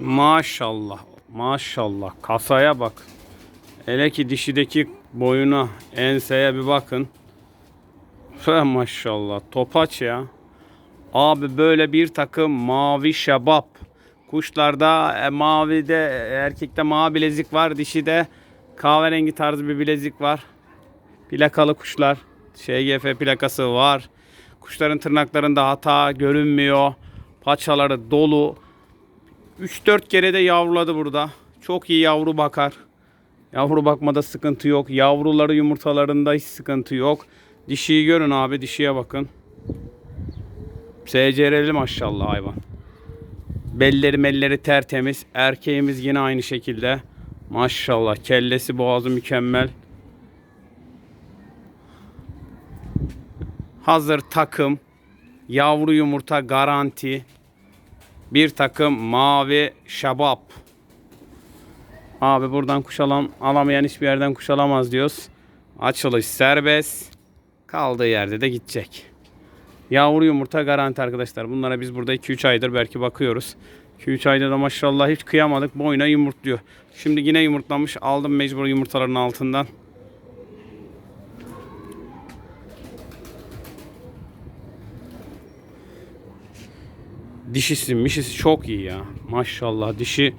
Maşallah. Maşallah. Kasaya bak. Hele ki dişideki boyuna, enseye bir bakın. Fe maşallah. Topaç ya. Abi böyle bir takım mavi şebap. Kuşlarda e, mavide erkekte mavi bilezik var. Dişide kahverengi tarzı bir bilezik var. Plakalı kuşlar. SGF plakası var. Kuşların tırnaklarında hata görünmüyor. Paçaları dolu. 3-4 kere de yavruladı burada. Çok iyi yavru bakar. Yavru bakmada sıkıntı yok. Yavruları yumurtalarında hiç sıkıntı yok. Dişiyi görün abi. Dişiye bakın. SCR'li maşallah hayvan. Belleri melleri tertemiz. Erkeğimiz yine aynı şekilde. Maşallah. Kellesi boğazı mükemmel. Hazır takım. Yavru yumurta garanti. Bir takım mavi şabap. Abi buradan kuş alan, alamayan hiçbir yerden kuş alamaz diyoruz. Açılış serbest. Kaldığı yerde de gidecek. Yavru yumurta garanti arkadaşlar. Bunlara biz burada 2-3 aydır belki bakıyoruz. 2-3 ayda da maşallah hiç kıyamadık. Boyuna yumurtluyor. Şimdi yine yumurtlamış. Aldım mecbur yumurtaların altından. Dişisi mişisi çok iyi ya. Maşallah dişi